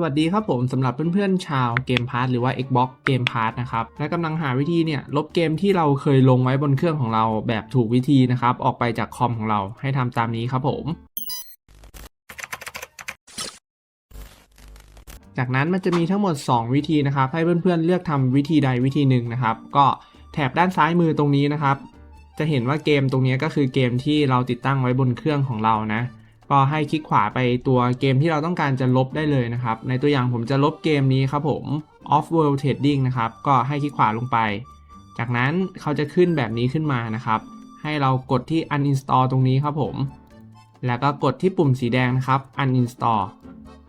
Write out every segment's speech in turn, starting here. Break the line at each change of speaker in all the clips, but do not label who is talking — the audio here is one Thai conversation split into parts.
สวัสดีครับผมสำหรับเพื่อนๆชาวเกมพาร์ทหรือว่า Xbox เกมพาร์ทนะครับและกำลังหาวิธีเนี่ยลบเกมที่เราเคยลงไว้บนเครื่องของเราแบบถูกวิธีนะครับออกไปจากคอมของเราให้ทำตามนี้ครับผม จากนั้นมันจะมีทั้งหมด 2 วิธีนะครับให้เพื่อนๆเลือกทำวิธีใดวิธีหนึ่งนะครับ ก็แถบด้านซ้ายมือตรงนี้นะครับ จะเห็นว่าเกมตรงนี้ก็คือเกมที่เราติดตั้งไว้บนเครื่องของเรานะ ก็ให้คลิกขวาไปตัวเกมที่เราต้องการจะลบได้เลยนะครับ ในตัวอย่างผมจะลบเกมนี้ครับผม Off World Trading นะครับ ก็ให้คลิกขวาลงไป จากนั้นเขาจะขึ้นแบบนี้ขึ้นมานะครับ ให้เรากดที่ uninstall ตรงนี้ครับผม แล้วก็กดที่ปุ่มสีแดงนะครับ uninstall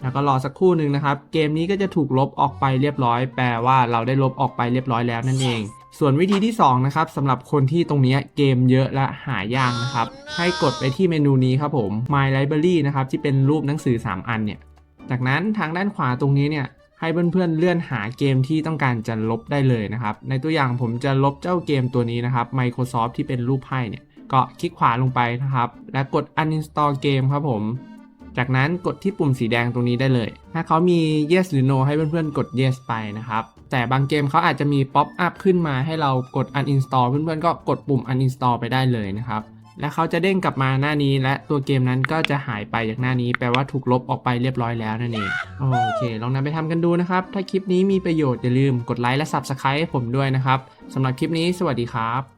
แล้วก็รอสักครู่หนึ่งนะครับ เกมนี้ก็จะถูกลบออกไปเรียบร้อย แปลว่าเราได้ลบออกไปเรียบร้อยแล้วนั่นเอง ส่วนวิธีที่2นะครับสำหรับคนที่ตรงนี้เกมเยอะและหายากนะครับ ให้กดไปที่เมนูนี้ครับผม My Library นะครับที่เป็นรูปหนังสือ 3 อันเนี่ย จากนั้นทางด้านขวาตรงนี้เนี่ยให้เพื่อนๆเลื่อนหาเกมที่ต้องการจะลบได้เลยนะครับ ในตัวอย่างผมจะลบเจ้าเกมตัวนี้นะครับ Microsoft ที่เป็นรูปไพ่เนี่ยก็คลิกขวาลงไปนะครับ และกด uninstall เกมครับผม จากนั้นกดที่ปุ่มสีแดงตรงนี้ได้เลย ถ้าเขามี yes หรือ no ให้เพื่อนๆ กด yes ไปนะครับ แต่บางเกมเขาอาจจะมี pop up ขึ้นมาให้เรากด uninstall เพื่อนๆ ก็กดปุ่ม uninstall ไปได้เลยนะครับ และเขาจะเด้งกลับมาหน้านี้ และตัวเกมนั้นก็จะหายไปจากหน้านี้ แปลว่าถูกลบออกไปเรียบร้อยแล้วนั่นเอง โอเค ลองนำไปทำกันดูนะครับ ถ้าคลิปนี้มีประโยชน์อย่าลืมกดไลค์และ subscribe ให้ผมด้วยนะครับสำหรับคลิปนี้ สวัสดีครับ